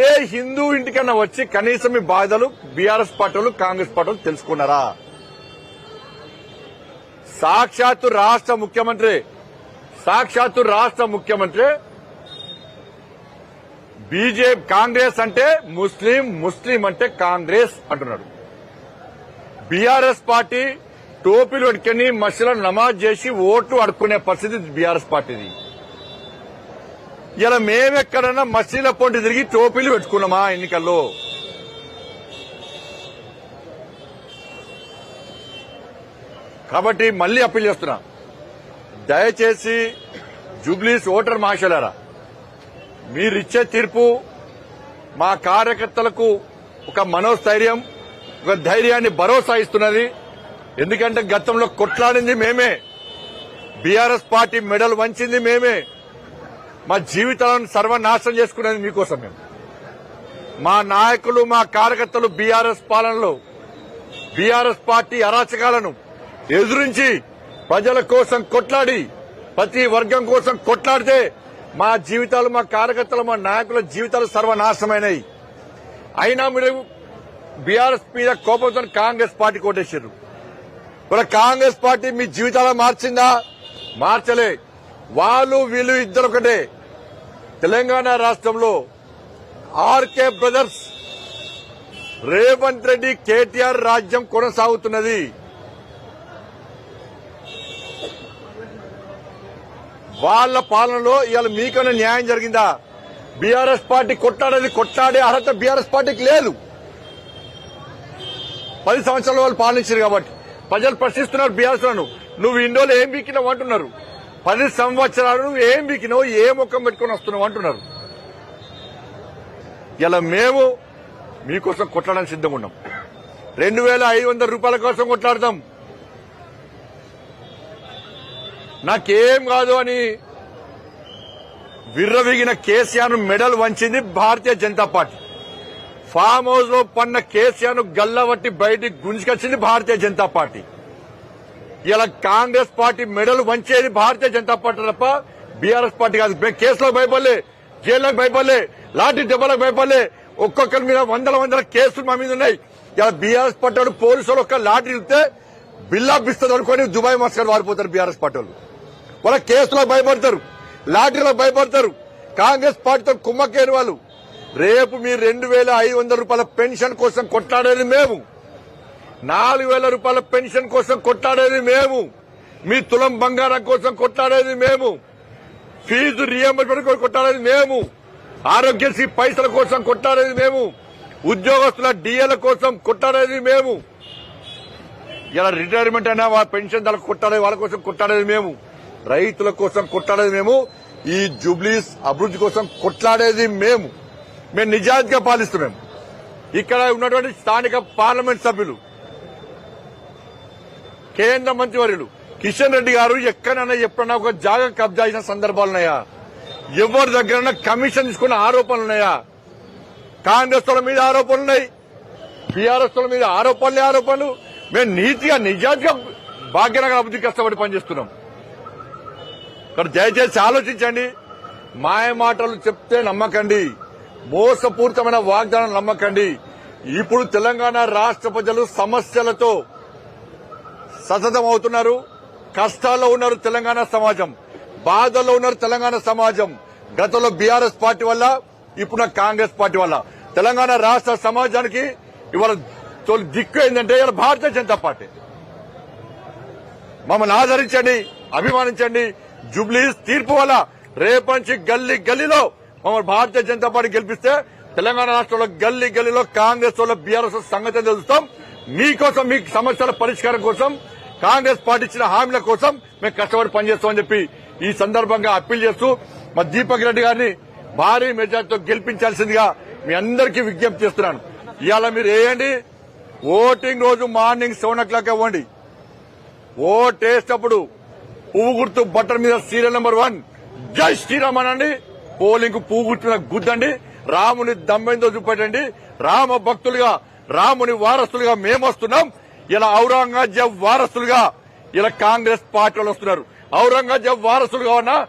ఏ హిందూ ఇంటికన్నా వచ్చి కనీసం మీ బాధలు బీఆర్ఎస్ పార్టీలు కాంగ్రెస్ పార్టీలు తెలుసుకున్నారా? సాక్షాత్తు రాష్ట్ర ముఖ్యమంత్రి సాక్షాత్తు రాష్ట్ర ముఖ్యమంత్రి బీజేపీ కాంగ్రెస్ అంటే ముస్లిం ముస్లిం అంటే కాంగ్రెస్ అంటున్నాడు. బీఆర్ఎస్ పార్టీ టోపీలు పెట్టుకుని మసీలో నమాజ్ చేసి ఓట్లు అడుక్కునే పరిస్థితి బీఆర్ఎస్ పార్టీది. ఇలా మేమెక్కడన్నా మసీల పొంటి తిరిగి టోపీలు పెట్టుకున్నామా ఎన్నికల్లో? కాబట్టి మళ్ళీ అప్పీల్ చేస్తున్నా. దయచేసి జూబ్లీస్ ఓటర్ మహాశలారా మీరిచ్చే తీర్పు మా కార్యకర్తలకు ఒక మనోస్థైర్యం ఒక ధైర్యాన్ని భరోసా ఇస్తున్నది. ఎందుకంటే గతంలో కొట్లాడింది మేమే. బీఆర్ఎస్ పార్టీ మెడల్ వంచింది మేమే. మా జీవితాలను సర్వనాశనం చేసుకునేది మీకోసం మేము. మా నాయకులు మా కార్యకర్తలు బీఆర్ఎస్ పాలనలో బీఆర్ఎస్ పార్టీ అరాచకాలను ఎదురించి ప్రజల కోసం కొట్లాడి ప్రతి వర్గం కోసం కొట్లాడితే మా జీవితాలు మా కార్యకర్తలు మా నాయకుల జీవితాలు సర్వనాశనమైనవి అయినా మీరు బీఆర్ఎస్ మీద కోపంతో కాంగ్రెస్ పార్టీ కొట్టేశారు ఇప్పుడు కాంగ్రెస్ పార్టీ మీ జీవితాలను మార్చిందా? మార్చలే. వాళ్ళు వీళ్ళు ఇద్దరు ఒకటే. తెలంగాణ రాష్ట్రంలో ఆర్కే బ్రదర్స్ రేవంత్ రెడ్డి కేటీఆర్ రాజ్యం కొనసాగుతున్నది. వాళ్ళ పాలనలో ఇవాళ మీకన్నా న్యాయం జరిగిందా? బీఆర్ఎస్ పార్టీ కొట్లాడేది కొట్టాడే అర్హత బీఆర్ఎస్ పార్టీకి లేదు. పది సంవత్సరాల వాళ్ళు పాలించారు కాబట్టి. ప్రజలు ప్రశ్నిస్తున్నారు బీఆర్ఎస్లను నువ్వు ఇండోలో ఏం బీకినావు అంటున్నారు. పది సంవత్సరాలు నువ్వు ఏం బీకినావు ఏ ముఖం పెట్టుకుని వస్తున్నావు అంటున్నారు. ఇలా మేము మీకోసం కొట్లాడడానికి సిద్ధంగా ఉన్నాం. రెండు వేల ఐదు వందల రూపాయల కోసం కొట్లాడతాం. నాకేం కాదు అని విర్రవిగిన కేసీఆర్ మెడల్ వంచింది భారతీయ జనతా పార్టీ. ఫామ్ హౌస్లో పన్న కేసీఆర్ గల్లవట్టి బయటికి గుంజుకొచ్చింది భారతీయ జనతా పార్టీ. ఇలా కాంగ్రెస్ పార్టీ మెడలు వంచేది భారతీయ జనతా పార్టీ తప్ప బీఆర్ఎస్ పార్టీ కాదు. మేము కేసులకు భయపడలే జైల్లోకి భయపడలే లాఠీ దెబ్బలకు భయపడలే. ఒక్కొక్కరి మీద వందల వందల కేసులు మా మీద ఉన్నాయి. ఇలా బీఆర్ఎస్ పార్టీ పోలీసులు ఒక్క లాఠీ ఇస్తే బిల్లాపిస్తుంది అనుకొని దుబాయ్ మస్కర్ వారిపోతారు బీఆర్ఎస్ పార్టీ వాళ్ళు. వాళ్ళ కేసులకు భయపడతారు లాఠీలకు భయపడతారు. కాంగ్రెస్ పార్టీతో కుమ్మకేరు వాళ్ళు. రేపు మీరు రెండు వేల ఐదు వందల రూపాయల పెన్షన్ కోసం కొట్లాడేది మేము. నాలుగు వేల రూపాయల పెన్షన్ కోసం కొట్లాడేది మేము. మీ తులం బంగారం కోసం కొట్లాడేది మేము. ఫీజు రియంబర్స్మెంట్ కోసం కొట్లాడేది మేము. ఆరోగ్యశ్రీ పైసల కోసం కొట్లాడేది మేము. ఉద్యోగస్తుల డిఏల కోసం కొట్లాడేది మేము. ఇలా రిటైర్మెంట్ అయినా వాళ్ళ పెన్షన్ దానికి కొట్టాడేది వాళ్ళ కోసం కొట్లాడేది మేము. రైతుల కోసం కొట్లాడేది మేము. ఈ జూబ్లీస్ అభివృద్ధి కోసం కొట్లాడేది మేము. మేము నిజాయితీగా పాలిస్తున్నాం ఇక్కడ ఉన్నటువంటి స్థానిక పార్లమెంట్ సభ్యులు కేంద్ర మంత్రివర్యులు కిషన్ రెడ్డి గారు ఎక్కడైనా ఎప్పుడన్నా ఒక జాగా కబ్జా చేసిన సందర్భాలున్నాయా? ఎవరి దగ్గర కమిషన్ తీసుకున్న ఆరోపణలు ఉన్నాయా కాంగ్రెస్ మీద ఆరోపణలున్నాయి. టీఆర్ఎస్ మీద ఆరోపణలే ఆరోపణలు. మేము నీతిగా నిజాయితీగా భాగ్యనగర అభివృద్ధి కష్టపడి పనిచేస్తున్నాం. ఇక్కడ దయచేసి ఆలోచించండి. మాయ మాటలు చెప్తే నమ్మకండి. మోసపూరితమైన వాగ్దానం నమ్మకండి. ఇప్పుడు తెలంగాణ రాష్ట్ర ప్రజలు సమస్యలతో సతతం అవుతున్నారు. కష్టాల్లో ఉన్నారు తెలంగాణ సమాజం. బాధల్లో ఉన్నారు తెలంగాణ సమాజం. గతంలో బీఆర్ఎస్ పార్టీ వల్ల ఇప్పుడు కాంగ్రెస్ పార్టీ వల్ల. తెలంగాణ రాష్ట్ర సమాజానికి ఇవాళ తొలి దిక్కు ఏంటంటే ఇవాళ భారతీయ జనతా పార్టీ. మమ్మల్ని ఆదరించండి అభిమానించండి. జుబ్లీస్ తీర్పు వల్ల రేపటి నుంచి గల్లీ గల్లీలో మమ్మల్ని భారతీయ జనతా పార్టీ గెలిపిస్తే తెలంగాణ రాష్ట్రంలో గల్లీ గల్లీలో కాంగ్రెస్ వాళ్ళ బీఆర్ఎస్ సంగతి తెలుస్తాం. మీకోసం మీ సమస్యల పరిష్కారం కోసం కాంగ్రెస్ పార్టీ ఇచ్చిన హామీల కోసం మేము కష్టపడి పనిచేస్తామని చెప్పి ఈ సందర్భంగా అప్పీల్ చేస్తూ మా దీపక్ రెడ్డి గారిని భారీ మెజార్టీతో గెలిపించాల్సిందిగా మీ అందరికీ విజ్ఞప్తి చేస్తున్నాను. ఇవాళ మీరు వేయండి. ఓటింగ్ రోజు మార్నింగ్ సెవెన్ ఓ క్లాక్ ఇవ్వండి ఓటేసేటప్పుడు పువ్వు గుర్తు బట్టల మీద సీరియల్ నెంబర్ వన్. జై శ్రీరామ్ అనండి. పోలింగ్ పువ్వు గుర్తు గుద్దండి. రాముని దమ్మెందో చూపెట్టండి. రామ భక్తులుగా రాముని వారసులుగా మేము వస్తున్నాం ఇలా ఔరంగజేబ్ వారసులుగా ఇలా కాంగ్రెస్ పార్టీ వస్తున్నారు. ఔరంగజేబ్ వారసులుగా ఉన్న